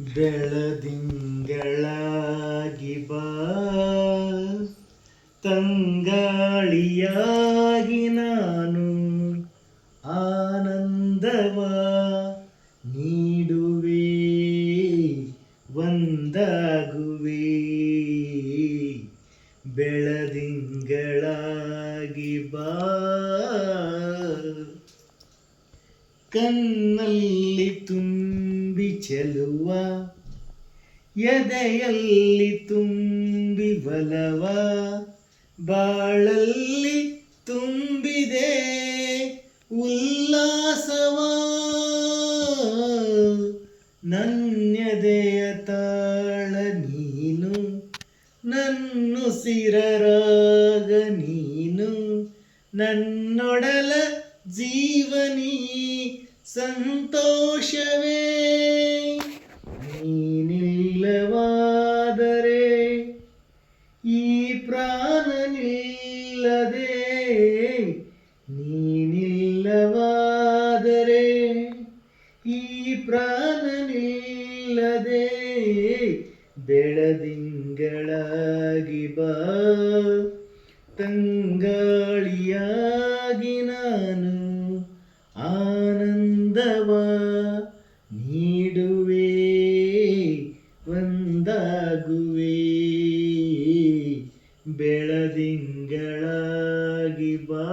ಬೆಳದಿಂಗಳಾಗಿ ಬಾ. ತಂಗಾಳಿಯಾಗಿ ನಾನು ಆನಂದವ ನೀಡುವೆ ಒಂದಾಗುವೆ. ಬೆಳದಿಂಗಳಾಗಿ ಬಾ. ಕನ್ನಲ್ಲಿ ತುಂಬಿ ಚೆಲುವ. ಎದೆಯಲ್ಲಿ ತುಂಬಿ ಬಲವ. ಬಾಳಲ್ಲಿ ತುಂಬಿದೆ ಉಲ್ಲಾಸವ. ನನ್ಯದೆಯ ತಾಳ ನೀನು ನನ್ನುಸಿರರಾಗ ನೀನು ನನ್ನೊಡಲ ಜೀವನಿ ಸಂತೋಷವೇ. ನೀನಿಲ್ಲವಾದರೆ ಈ ಪ್ರಾಣ ನಿಲ್ಲದೆ. ನೀನಿಲ್ಲವಾದರೆ ಈ ಪ್ರಾಣ ನಿಲ್ಲದೆ. ಬೆಳದಿಂಗಳಾಗಿ ಬಾ. ತಂಗಾಳಿಯಾಗಿ ನಾನು ಒಂದವ ನೀಡುವೆ ಒಂದಾಗುವೆ. ಬೆಳದಿಂಗಳಾಗಿ ಬಾ.